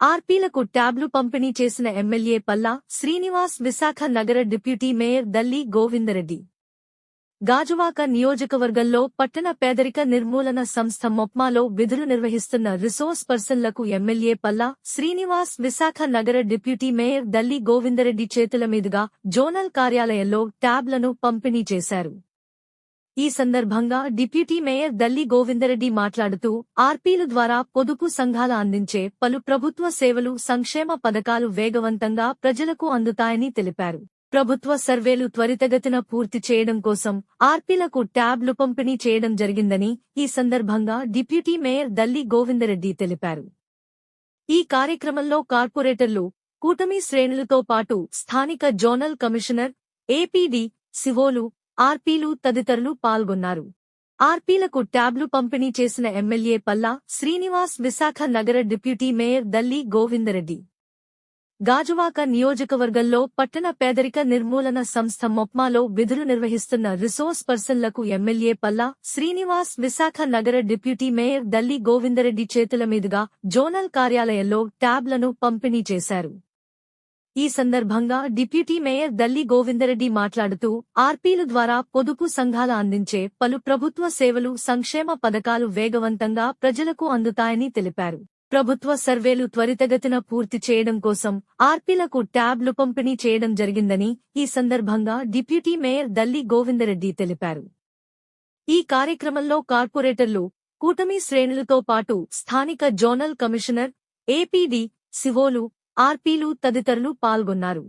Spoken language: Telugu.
ఆర్పీలకు ట్యాబ్లు పంపిణీ చేసిన ఎమ్మెల్యే పల్లా శ్రీనివాస్ విశాఖ నగర డిప్యూటీ మేయర్ దల్లి గోవిందరెడ్డి. గాజువాక నియోజకవర్గంలో పట్టణ పేదరిక నిర్మూలన సంస్థ మొప్మాలో విధులు నిర్వహిస్తున్న రిసోర్స్ పర్సన్లకు ఎమ్మెల్యే పల్లా శ్రీనివాస్ విశాఖ నగర డిప్యూటీ మేయర్ దల్లి గోవిందరెడ్డి చేతుల మీదుగా జోనల్ కార్యాలయంలో ట్యాబ్లను పంపిణీ చేశారు. ఈ సందర్భంగా డిప్యూటీ మేయర్ దల్లి గోవిందరెడ్డి మాట్లాడుతూ ఆర్పీల ద్వారా పొదుపు సంఘాల అందించే పలు ప్రభుత్వ సేవలు సంక్షేమ పథకాలు వేగవంతంగా ప్రజలకు అందుతాయని తెలిపారు. ప్రభుత్వ సర్వేలు త్వరితగతిన పూర్తి చేయడం కోసం ఆర్పీలకు ట్యాబ్లు పంపిణీ చేయడం జరిగిందని ఈ సందర్భంగా డిప్యూటీ మేయర్ దల్లి గోవిందరెడ్డి తెలిపారు. ఈ కార్యక్రమంలో కార్పొరేటర్లు కూటమి శ్రేణులతో పాటు స్థానిక జోనల్ కమిషనర్ ఏపీడీ సివోలు ఆర్పీలు తదితరులు పాల్గొన్నారు. ఆర్పీలకు ట్యాబ్లు పంపిణీ చేసిన ఎమ్మెల్యే పల్లా శ్రీనివాస్ విశాఖ నగర డిప్యూటీ మేయర్ దల్లి గోవిందరెడ్డి. గాజువాక నియోజకవర్గంలో పట్టణ పేదరిక నిర్మూలన సంస్థ మొప్మాలో విధులు నిర్వహిస్తున్న రిసోర్స్ పర్సన్లకు ఎమ్మెల్యే పల్లా శ్రీనివాస్ విశాఖ నగర డిప్యూటీ మేయర్ దల్లి గోవిందరెడ్డి చేతుల మీదుగా జోనల్ కార్యాలయంలో ట్యాబ్లను పంపిణీ చేశారు. ఈ సందర్భంగా డిప్యూటీ మేయర్ దల్లి గోవిందరెడ్డి మాట్లాడుతూ ఆర్పీల ద్వారా పొదుపు సంఘాల అందించే పలు ప్రభుత్వ సేవలు సంక్షేమ పథకాలు వేగవంతంగా ప్రజలకు అందుతాయని తెలిపారు. ప్రభుత్వ సర్వేలు త్వరితగతిన పూర్తి చేయడం కోసం ఆర్పీలకు ట్యాబ్లు పంపిణీ చేయడం జరిగిందని ఈ సందర్భంగా డిప్యూటీ మేయర్ దల్లి గోవిందరెడ్డి తెలిపారు. ఈ కార్యక్రమంలో కార్పొరేటర్లు కూటమి శ్రేణులతో పాటు స్థానిక జోనల్ కమిషనర్ ఏపీడీ సివోలు ఆర్పీలు తదితరులు పాల్గొన్నారు.